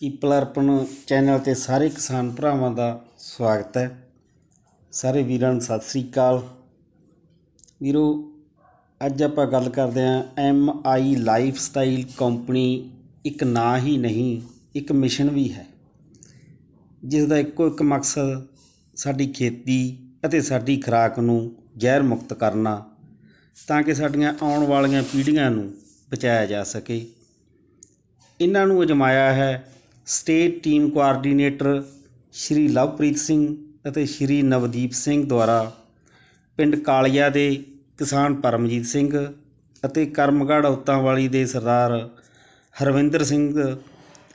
People ਅਰਪਣ channel ਤੇ ਸਾਰੇ ਕਿਸਾਨ ਭਰਾਵਾਂ ਦਾ ਸਵਾਗਤ ਹੈ। ਸਾਰੇ ਵੀਰਾਂ ਨੂੰ ਸਤਿ ਸ੍ਰੀ ਅਕਾਲ। ਵੀਰੋ, ਅੱਜ ਆਪਾਂ ਗੱਲ ਕਰਦੇ ਹਾਂ M I life style company ਇੱਕ ਨਾਂ ਹੀ ਨਹੀਂ, ਇੱਕ ਮਿਸ਼ਨ ਵੀ ਹੈ। ਜਿਸ ਦਾ ਇੱਕੋ ਇੱਕ ਮਕਸਦ ਸਾਡੀ ਖੇਤੀ ਅਤੇ ਸਾਡੀ ਖੁਰਾਕ ਨੂੰ ਜ਼ਹਿਰ ਮੁਕਤ ਕਰਨਾ, ਤਾਂ ਕਿ ਸਾਡੀਆਂ ਆਉਣ ਵਾਲੀਆਂ ਪੀੜ੍ਹੀਆਂ ਨੂੰ ਬਚਾਇਆ ਜਾ ਸਕੇ। ਇਹਨਾਂ ਨੂੰ ਅਜਮਾਇਆ ਹੈ state team coordinator Shri Lovepreet Singh ਅਤੇ ਸ਼੍ਰੀ ਨਵਦੀਪ ਸਿੰਘ ਦੁਆਰਾ ਪਿੰਡ ਕਾਲੀਆ ਦੇ ਕਿਸਾਨ ਪਰਮਜੀਤ ਸਿੰਘ ਅਤੇ ਕਰਮਗੜ੍ਹ ਔਤਾਂਵਾਲੀ ਦੇ ਸਰਦਾਰ ਹਰਵਿੰਦਰ ਸਿੰਘ,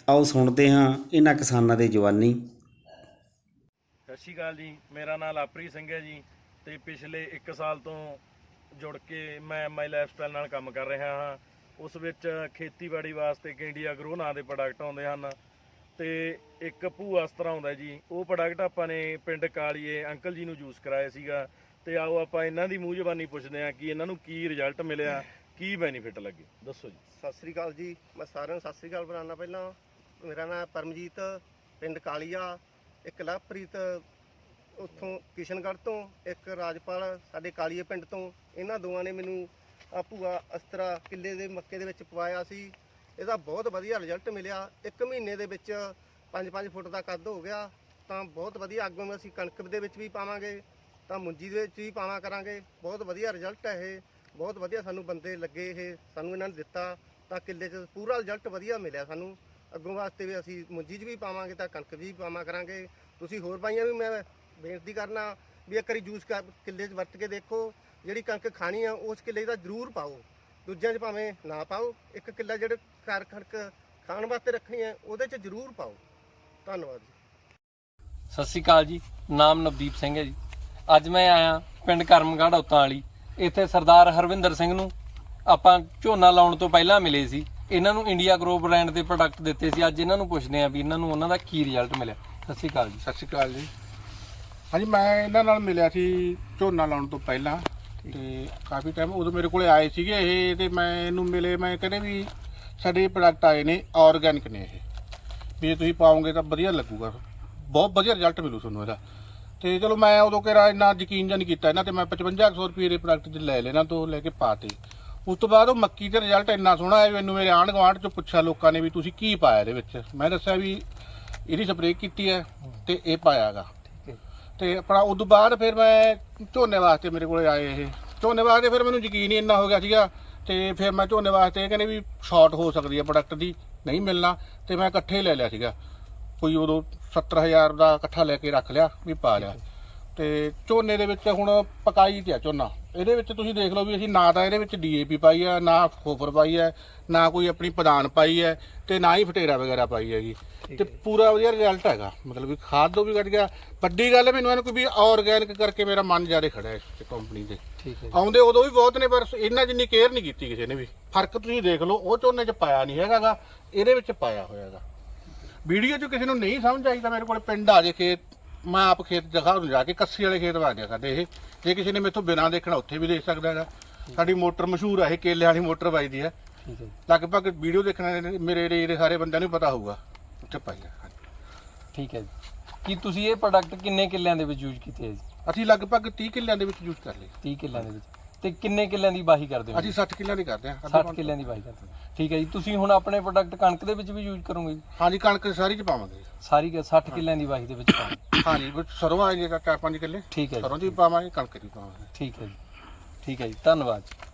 ਆਓ ਸੁਣਦੇ ਹਾਂ ਇਹਨਾਂ ਕਿਸਾਨਾਂ ਦੇ ਜਵਾਨੀ। ਸਤਿ ਸ਼੍ਰੀ ਅਕਾਲ ਜੀ, ਮੇਰਾ ਨਾਮ ਲਾਪ੍ਰੀਤ ਸਿੰਘ ਹੈ ਜੀ ਤੇ ਪਿਛਲੇ 1 ਸਾਲ ਤੋਂ ਜੁੜ ਕੇ ਮੈਂ ਮਾਈ ਲਾਈਫਸਟਾਈਲ ਨਾਲ ਕੰਮ ਕਰ ਰਿਹਾ ਹਾਂ। ਉਸ ਵਿੱਚ ਖੇਤੀਬਾੜੀ ਵਾਸਤੇ ਕੈਂਡੀਆ ਗਰੋ ਨਾਂ ਦੇ ਪ੍ਰੋਡਕਟ ਆਉਂਦੇ ਹਨ। ਤੇ ਇੱਕ ਭੂਆ ਅਸਤਰਾ ਆਉਂਦਾ ਜੀ। ਉਹ ਪ੍ਰੋਡਕਟ ਆਪਾਂ ਨੇ ਪਿੰਡ ਕਾਲੀਏ ਅੰਕਲ ਜੀ ਨੂੰ ਯੂਜ਼ ਕਰਾਇਆ ਸੀਗਾ। ਤੇ ਆਓ ਆਪਾਂ ਇਹਨਾਂ ਦੀ ਮੂੰਹ ਜ਼ਬਾਨੀ ਪੁੱਛਦੇ ਹਾਂ ਕਿ ਇਹਨਾਂ ਨੂੰ ਕੀ ਰਿਜ਼ਲਟ ਮਿਲਿਆ, ਕੀ ਬੈਨੀਫਿਟ ਲੱਗੇ। ਦੱਸੋ ਜੀ। ਸਤਿ ਸ੍ਰੀ ਅਕਾਲ ਜੀ। ਮੈਂ ਸਾਰਿਆਂ ਨੂੰ ਸਤਿ ਸ੍ਰੀ ਅਕਾਲ ਬੁਲਾਉਣਾ ਪਹਿਲਾਂ। ਮੇਰਾ ਨਾਮ ਪਰਮਜੀਤ, ਪਿੰਡ ਕਾਲੀਆ, ਇੱਕ ਲਵਪ੍ਰੀਤ ਉੱਥੋਂ ਕਿਸ਼ਨਗੜ੍ਹ ਤੋਂ, ਇੱਕ ਰਾਜਪਾਲ ਸਾਡੇ ਕਾਲੀਏ ਪਿੰਡ ਤੋਂ। ਇਹਨਾਂ ਦੋਵਾਂ ਨੇ ਮੈਨੂੰ ਆ ਭੂਆ ਅਸਤਰਾ ਕਿੱਲੇ ਦੇ ਮੱਕੇ ਦੇ ਵਿੱਚ ਪਵਾਇਆ ਸੀ। ਇਹਦਾ ਬਹੁਤ ਵਧੀਆ ਰਿਜ਼ਲਟ ਮਿਲਿਆ। ਇੱਕ ਮਹੀਨੇ ਦੇ ਵਿੱਚ 5-5 ਫੁੱਟ ਦਾ ਕੱਦ ਹੋ ਗਿਆ। ਤਾਂ ਬਹੁਤ ਵਧੀਆ ਅੱਗੋਂ ਅਸੀਂ ਕਣਕ ਦੇ ਵਿੱਚ ਵੀ ਪਾਵਾਂਗੇ, ਤਾਂ ਮੁੰਜੀ ਦੇ ਵਿੱਚ ਵੀ ਪਾਵਾਂ ਕਰਾਂਗੇ। ਬਹੁਤ ਵਧੀਆ ਰਿਜ਼ਲਟ ਹੈ ਇਹ। ਬਹੁਤ ਵਧੀਆ ਸਾਨੂੰ ਬੰਦੇ ਲੱਗੇ ਇਹ, ਸਾਨੂੰ ਇਹਨਾਂ ਨੇ ਦਿੱਤਾ। ਤਾਂ ਕਿੱਲੇ 'ਚ ਪੂਰਾ ਰਿਜ਼ਲਟ ਵਧੀਆ ਮਿਲਿਆ ਸਾਨੂੰ। ਅੱਗੋਂ ਵਾਸਤੇ ਵੀ ਅਸੀਂ ਮੁੰਜੀ 'ਚ ਵੀ ਪਾਵਾਂਗੇ, ਤਾਂ ਕਣਕ ਵੀ ਪਾਵਾਂ ਕਰਾਂਗੇ। ਤੁਸੀਂ ਹੋਰ ਬਾਈਆਂ ਵੀ ਮੈਂ ਬੇਨਤੀ ਕਰਨਾ ਵੀ ਇੱਕ ਵਾਰੀ ਜੂਸ ਕਰ ਕਿੱਲੇ 'ਚ ਵਰਤ ਕੇ ਦੇਖੋ। ਜਿਹੜੀ ਕਣਕ ਖਾਣੀ ਆ, ਉਸ ਕਿੱਲੇ ਦਾ ਜ਼ਰੂਰ ਪਾਓ। ਦੂਜਿਆਂ 'ਚ ਭਾਵੇਂ ਨਾ ਪਾਓ ਇੱਕ ਕਿੱਲਾ ਜਿਹੜੇ ਘਰ ਕਣਕ ਖਾਣ ਵਾਸਤੇ ਰੱਖਣੀ ਹੈ ਉਹਦੇ 'ਚ ਜ਼ਰੂਰ ਪਾਓ। ਧੰਨਵਾਦ ਜੀ। ਸਤਿ ਸ਼੍ਰੀ ਅਕਾਲ ਜੀ ਨਾਮ ਨਵਦੀਪ ਸਿੰਘ ਹੈ ਜੀ। ਅੱਜ ਮੈਂ ਆਇਆ ਪਿੰਡ ਕਰਮਗੜ੍ਹ ਔਤਾਂ ਵਾਲੀ ਇੱਥੇ ਸਰਦਾਰ ਹਰਵਿੰਦਰ ਸਿੰਘ ਨੂੰ ਆਪਾਂ ਝੋਨਾ ਲਾਉਣ ਤੋਂ ਪਹਿਲਾਂ ਮਿਲੇ ਸੀ। ਇਹਨਾਂ ਨੂੰ ਇੰਡੀਆ ਗਰੋ ਬ੍ਰਾਂਡ ਦੇ ਪ੍ਰੋਡਕਟ ਦਿੱਤੇ ਸੀ। ਅੱਜ ਇਹਨਾਂ ਨੂੰ ਪੁੱਛਦੇ ਆਂ ਵੀ ਇਹਨਾਂ ਨੂੰ ਉਹਨਾਂ ਦਾ ਕੀ ਰਿਜ਼ਲਟ ਮਿਲਿਆ। ਸਤਿ ਸ਼੍ਰੀ ਅਕਾਲ ਜੀ। ਸਤਿ ਸ਼੍ਰੀ ਅਕਾਲ ਜੀ। ਹਾਂਜੀ ਮੈਂ ਇਹਨਾਂ ਨਾਲ ਮਿਲਿਆ ਸੀ ਝੋਨਾ ਲਾਉਣ ਤੋਂ ਪਹਿਲਾਂ। ਤੇ ਕਾਫੀ ਟਾਈਮ ਉਦੋਂ ਮੇਰੇ ਕੋਲੇ ਆਏ ਸੀਗੇ ਇਹ ਤੇ ਮੈਂ ਇਹਨੂੰ ਮਿਲੇ, ਮੈਂ ਕਹਿੰਦੇ ਵੀ ਸਾਡੇ ਪ੍ਰੋਡਕਟ ਆਏ ਨੇ ਆਰਗੈਨਿਕ ਨੇ ਇਹ। ਵੀ ਜੇ ਤੁਸੀਂ ਪਾਓਗੇ ਤਾਂ ਵਧੀਆ ਲੱਗੂਗਾ। ਬਹੁਤ ਵਧੀਆ ਰਿਜ਼ਲਟ ਮਿਲੂ ਤੁਹਾਨੂੰ ਇਹਦਾ। ਤੇ ਚਲੋ ਮੈਂ ਉਦੋਂ ਕਿਹੜਾ ਇੰਨਾ ਯਕੀਨ ਜਾਂ ਨਹੀਂ ਕੀਤਾ ਇਹਨਾਂ ਤੇ, ਮੈਂ 5500 ਰੁਪਏ ਦੇ ਪ੍ਰੋਡਕਟ ਲੈ ਲੈਣਾ ਤੋਂ ਲੈ ਕੇ ਪਾਤੇ। ਉਸ ਤੋਂ ਬਾਅਦ ਉਹ ਮੱਕੀ ਦਾ ਰਿਜ਼ਲਟ ਇੰਨਾ ਸੋਹਣਾ ਆਇਆ ਵੀ ਮੈਨੂੰ ਮੇਰੇ ਆਂਢ ਗੁਆਂਢ ਚੋਂ ਪੁੱਛਿਆ ਲੋਕਾਂ ਨੇ ਵੀ ਤੁਸੀਂ ਕੀ ਪਾਇਆ ਇਹਦੇ ਵਿੱਚ। ਮੈਂ ਦੱਸਿਆ ਵੀ ਇਹਦੀ ਸਪਰੇਅ ਕੀਤੀ ਹੈ ਤੇ ਇਹ ਪਾਇਆਗਾ ਤੇ ਆਪਣਾ ਉਦੋਂ ਬਾਅਦ ਫਿਰ ਮੈਂ ਝੋਨੇ ਵਾਸਤੇ ਮੇਰੇ ਕੋਲੇ ਆਏ ਇਹ। ਝੋਨੇ ਵਾਸਤੇ ਫਿਰ ਮੈਨੂੰ ਯਕੀਨ ਹੀ ਇੰਨਾ ਹੋ ਗਿਆ ਸੀਗਾ ਤੇ ਫਿਰ ਮੈਂ ਝੋਨੇ ਵਾਸਤੇ ਇਹ ਕਹਿੰਦੇ ਵੀ ਸ਼ਾਰਟ ਹੋ ਸਕਦੀ ਹੈ ਪ੍ਰੋਡਕਟ ਦੀ, ਨਹੀਂ ਮਿਲਣਾ। ਤੇ ਮੈਂ ਇਕੱਠੇ ਲੈ ਲਿਆ ਸੀਗਾ। ਕੋਈ ਉਦੋਂ 70000 ਦਾ ਇਕੱਠਾ ਲੈ ਕੇ ਰੱਖ ਲਿਆ ਵੀ ਪਾ ਲਿਆ। ਤੇ ਝੋਨੇ ਦੇ ਵਿੱਚ ਹੁਣ ਪਕਾਈ ਤੇ ਆ ਝੋਨਾ। ਇਹਦੇ ਵਿੱਚ ਤੁਸੀਂ ਦੇਖ ਲਓ ਵੀ ਅਸੀਂ ਨਾ ਤਾਂ ਇਹਦੇ ਵਿੱਚ ਡੀਏਪੀ ਪਾਈ ਆ ਨਾ ਖੋਫਰ ਪਾਈ ਹੈ ਨਾ ਕੋਈ ਆਪਣੀ ਪ੍ਰਧਾਨ ਪਾਈ ਹੈ ਤੇ ਨਾ ਹੀ ਫਟੇਰਾ ਵਗੈਰਾ ਪਾਈ ਹੈਗੀ ਤੇ ਪੂਰਾ ਵਧੀਆ ਰਿਜ਼ਲਟ ਹੈਗਾ। ਮਤਲਬ ਵੀ ਖਾਦ ਤੋਂ ਵੀ ਘਟ ਗਿਆ। ਵੱਡੀ ਗੱਲ ਮੈਨੂੰ ਇਹਨੂੰ ਕੋਈ ਵੀ ਆਰਗੈਨਿਕ ਕਰਕੇ ਮੇਰਾ ਮਨ ਜ਼ਿਆਦਾ ਖੜਾ ਹੈ ਇਸ ਕੰਪਨੀ ਦੇ ਆਉਂਦੇ ਉਦੋਂ ਵੀ ਬਹੁਤ ਨੇ ਪਰ ਇਹਨਾਂ ਜਿੰਨੀ ਕੇਅਰ ਨਹੀਂ ਕੀਤੀ ਕਿਸੇ ਨੇ ਵੀ। ਫ਼ਰਕ ਤੁਸੀਂ ਦੇਖ ਲਓ ਉਹ ਝੋਨੇ 'ਚ ਪਾਇਆ ਨਹੀਂ ਹੈਗਾਗਾ ਇਹਦੇ ਵਿੱਚ ਪਾਇਆ ਹੋਇਆਗਾ ਵੀਡੀਓ 'ਚ ਕਿਸੇ ਨੂੰ ਨਹੀਂ ਸਮਝ ਆਈ ਤਾਂ ਮੇਰੇ ਕੋਲ ਪਿੰਡ ਆ ਜੇ ਖੇਤ ਮੈਂ ਆਪ ਖੇਤ ਦਿਖਾ ਨੂੰ ਜਾ ਕੇ ਕੱਸੀ ਵਾਲੇ ਖੇਤ ਵਾਜਿਆ ਸਾਡੇ ਇਹ। ਜੇ ਕਿਸੇ ਨੇ ਮੇਥੋਂ ਬਿਨਾਂ ਦੇਖਣਾ ਉੱਥੇ ਵੀ ਦੇਖ ਸਕਦਾ ਹੈਗਾ। ਸਾਡੀ ਮੋਟਰ ਮਸ਼ਹੂਰ ਆ ਇਹ ਕੇਲੇ ਵਾਲੀ ਮੋਟਰ ਵੱਜਦੀ ਹੈ। ਠੀਕ ਹੈ ਜੀ, ਲਗਭਗ ਵੀਡੀਓ ਦੇਖਣ ਮੇਰੇ ਏਰੀਏ ਦੇ ਸਾਰੇ ਬੰਦਿਆਂ ਨੂੰ ਪਤਾ ਹੋਊਗਾ। ਉੱਥੇ ਪਾਈ ਆ ਹਾਂਜੀ। ਠੀਕ ਹੈ ਜੀ। ਕੀ ਤੁਸੀਂ ਇਹ ਪ੍ਰੋਡਕਟ ਕਿੰਨੇ ਕਿੱਲਿਆਂ ਦੇ ਵਿੱਚ ਯੂਜ਼ ਕੀਤੇ ਹੈ ਜੀ? ਅਸੀਂ ਲਗਭਗ 30 ਕਿੱਲਿਆਂ ਦੇ ਵਿੱਚ ਯੂਜ਼ ਕਰ ਲਏ। 30 ਕਿੱਲਿਆਂ ਦੇ ਵਿੱਚ। ਤੇ ਕਿੰਨੇ ਕਿੱਲਿਆਂ ਦੀ ਵਾਹੀ ਕਰਦੇ ਹੋ? ਅਸੀਂ 60 ਕਿੱਲਿਆਂ ਦੀ ਕਰਦੇ ਹਾਂ। 60 ਕਿੱਲਿਆਂ ਦੀ ਵਾਹੀ ਕਰਦੇ ਹੋ। ਠੀਕ ਹੈ ਜੀ ਤੁਸੀਂ ਹੁਣ ਆਪਣੇ ਪ੍ਰੋਡਕਟ ਕਣਕ ਦੇ ਵਿੱਚ ਵੀ ਯੂਜ਼ ਕਰੋਗੇ ਜੀ? ਹਾਂਜੀ ਕਣਕ ਸਾਰੀ ਚ ਪਾਵਾਂਗੇ ਸਾਰੀ ਕੁ 60 ਕਿੱਲਿਆਂ ਦੀ ਵਾਹੀ ਦੇ ਵਿੱਚ ਪਾਓਗੇ ਹਾਂਜੀ ਵਿੱਚ ਸਰੋਂ ਆ ਜਿਹੜਾ ਚਾਰ ਪੰਜ ਕਿੱਲੇ। ਠੀਕ ਹੈ ਜੀ। ਸਰੋਂ ਦੀ ਪਾਵਾਂਗੇ ਕਣਕ ਦੀ ਪਾਵਾਂਗੇ। ਠੀਕ ਹੈ ਜੀ। ਠੀਕ ਹੈ ਜੀ ਧੰਨਵਾਦ ਜੀ।